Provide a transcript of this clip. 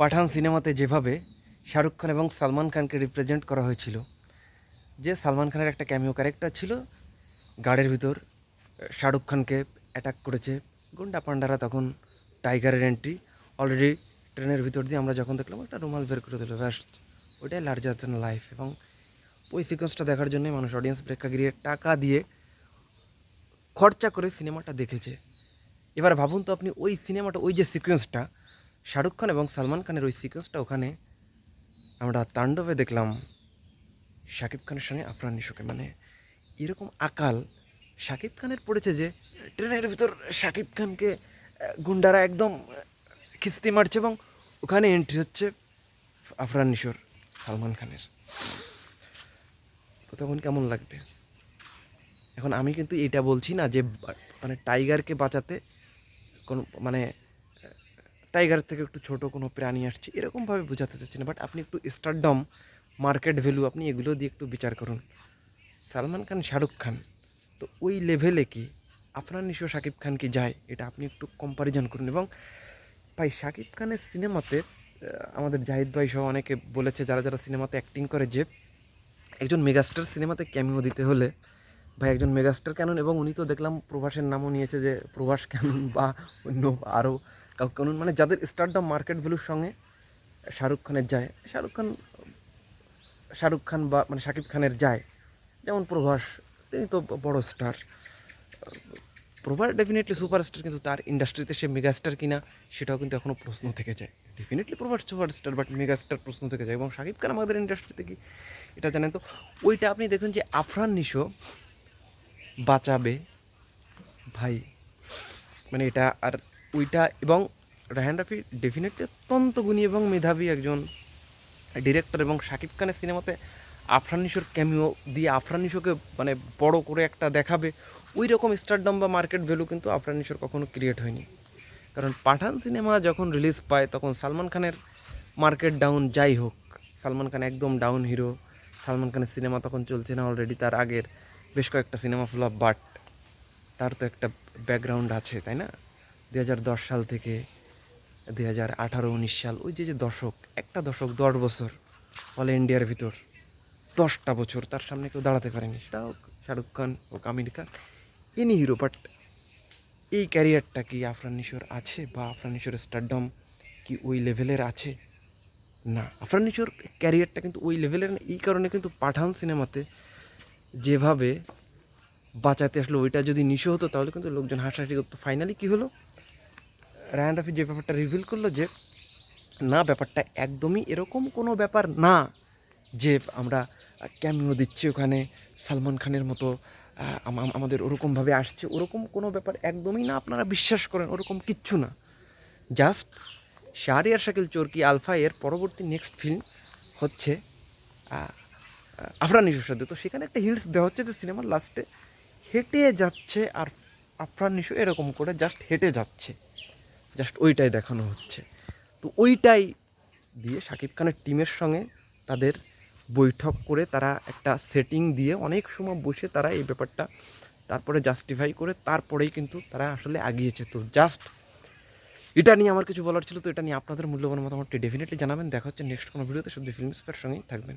পাঠান সিনেমাতে যেভাবে শাহরুখ খান এবং সালমান খানকে রিপ্রেজেন্ট করা হয়েছিল, যে সালমান খানের একটা ক্যামিও ক্যারেক্টার ছিল, গাড়ির ভিতর শাহরুখ খানকে অ্যাটাক করেছে, গুন্ডা পান্ডারা তখন টাইগারের এন্ট্রি অলরেডি ট্রেনের ভিতর দিয়ে আমরা যখন দেখলাম একটা রুমাল বের করে দিল ব্যাস ওইটাই লার্জার দ্যান লাইফ এবং ওই সিকোয়েন্সটা দেখার জন্যই মানুষ অডিয়েন্স প্রেক্ষাগৃহে টাকা দিয়ে খরচা করে সিনেমাটা দেখেছে। এবার ভাবুন তো আপনি, ওই সিনেমাটা, ওই যে সিকোয়েন্সটা শাহরুখ খান এবং সালমান খানের ওই সিকোয়েন্সটা ওখানে আমরা তাণ্ডবে দেখলাম শাকিব খানের সঙ্গে আফরান নিশোকে। মানে এরকম আকাল শাকিব খানের পড়েছে যে ট্রেনের ভিতর শাকিব খানকে গুন্ডারা একদম খিস্তি মারছে এবং ওখানে এন্ট্রি হচ্ছে আফরান নিশোর, সালমান খানের। তো তখন কেমন লাগবে? এখন আমি কিন্তু এটা বলছি না যে মানে টাইগারকে বাঁচাতে কোনো মানে টাইগার থেকে একটু ছোট কোনো প্রাণী আসছে, এরকমভাবে বোঝাতে চাচ্ছি না বাট আপনি একটু স্টারডম মার্কেট ভ্যালু আপনি এগুলো দিয়ে একটু বিচার করুন। সালমান খান, শাহরুখ খান, তো ওই লেভেলে কি? আপনার নিশ্চয় শাকিব খান কি যায়? এটা আপনি একটু কম্পারিজন করুন, এবং ভাই শাকিব খানের সিনেমাতে আমাদের জাহিদ ভাই সহ অনেকে বলেছে, যারা যারা সিনেমাতে অ্যাক্টিং করে যে, একজন মেগাস্টার সিনেমাতে ক্যামিও দিতে হলে, ভাই, একজন মেগাস্টার ক্যানন এবং উনি তো দেখলাম প্রভাসের নামও নিয়েছে যে, প্রভাস ক্যানন বা অন্য আরও ক্যানন মানে যাদের স্টারডম মার্কেট ভ্যালুর সঙ্গে শাহরুখ খানের যায়, শাহরুখ খান শাহরুখ খান বা মানে শাকিব খানের যায়, যেমন প্রভাস, তিনি তো বড় স্টার প্রভাস ডেফিনেটলি সুপারস্টার কিন্তু তার ইন্ডাস্ট্রিতে সে মেগাস্টার কিনা, সেটাও কিন্তু এখনও প্রশ্ন থেকে যায়। Definitely Prabhas superstar but megastar প্রশ্ন থেকে যায়। এবং শাকিব খান আমাদের ইন্ডাস্ট্রিতে কি এটা জানেন তো? ওইটা আপনি দেখুন যে আফরান নিশো বাঁচাবে, ভাই। মানে এটা আর ওইটা এবং রায়হান রাফি ডেফিনেটলি অত্যন্ত গুণী এবং মেধাবী একজন ডিরেক্টর এবং শাকিব খানের সিনেমাতে আফরান নিশোর ক্যামিও দিয়ে আফরান নিশোকে মানে বড় করে একটা দেখাবে ওই রকম স্টারডম বা মার্কেট ভ্যালু কিন্তু আফরান নিশোর কখনো ক্রিয়েট হয়নি। কারণ পাঠান সিনেমা যখন রিলিজ পায়, তখন সালমান খানের মার্কেট ডাউন যাই হোক, সালমান খান একদম ডাউন হিরো সালমান খানের সিনেমা তখন চলছে না অলরেডি তার আগের বেশ কয়েকটা সিনেমা ফ্লপ বাট তার তো একটা ব্যাকগ্রাউন্ড আছে, তাই না? দুই হাজার দশ সাল থেকে দুই হাজার আঠারো, উনিশ সাল, ওই যে যে দশক, একটা দশক দশ বছর অল ইন্ডিয়ার ভিতর, দশটা বছর, তার সামনে কেউ দাঁড়াতে পারেনি। সেটা হোক শাহরুখ খান হোক Aamir Khan any hero but এই ক্যারিয়ারটা কি আফরান নিশোর আছে বা আফরান নিশোর স্টারডম কি ওই লেভেলের আছে? না, আফরান নিশোর ক্যারিয়ারটা কিন্তু ওই লেভেলের না, এই কারণে কিন্তু পাঠান সিনেমাতে যেভাবে বাঁচাতে আসলো, ওইটা যদি নিশো হতো, তাহলে কিন্তু লোকজন হাসাহাসি করতো। ফাইনালি কী হলো? রায়ান রাফি যে ব্যাপারটা রিভিল করল যে, না, ব্যাপারটা একদমই এরকম কোনো ব্যাপার না যে আমরা ক্যামিও দিচ্ছি ওখানে, সালমান খানের মতো আম- আম- আমাদের ওরকমভাবে আসছে। ওরকম কোনো ব্যাপার একদমই না, আপনারা বিশ্বাস করেন, ওরকম কিচ্ছু না। জাস্ট শাহরিয়ার শাকিল চোরকি আলফা এর পরবর্তী নেক্সট ফিল্ম হচ্ছে আফরান নিশোর সাথে। তো সেখানে একটা হিলস দেওয়া হচ্ছে যে সিনেমার লাস্টে হেঁটে যাচ্ছে আর আফরান নিশো এরকম করে জাস্ট হেঁটে যাচ্ছে। জাস্ট ওইটাই দেখানো হচ্ছে। তো ওইটাই দিয়ে শাকিব খানের টিমের সঙ্গে তাদের বৈঠক করে তারা একটা সেটিং দিয়ে অনেক সময় বসে তারা এই ব্যাপারটা তারপরে জাস্টিফাই করে তারপরেই কিন্তু তারা আসলে আগিয়েছে। তো জাস্ট এটা নিয়ে আমার কিছু বলার ছিল, তো এটা নিয়ে আপনাদের মূল্যবান মতামতটি ডেফিনেটলি জানাবেন। দেখা হচ্ছে নেক্সট কোনো ভিডিওতে। শুধু ফিল্ম স্পের সঙ্গেই থাকবেন।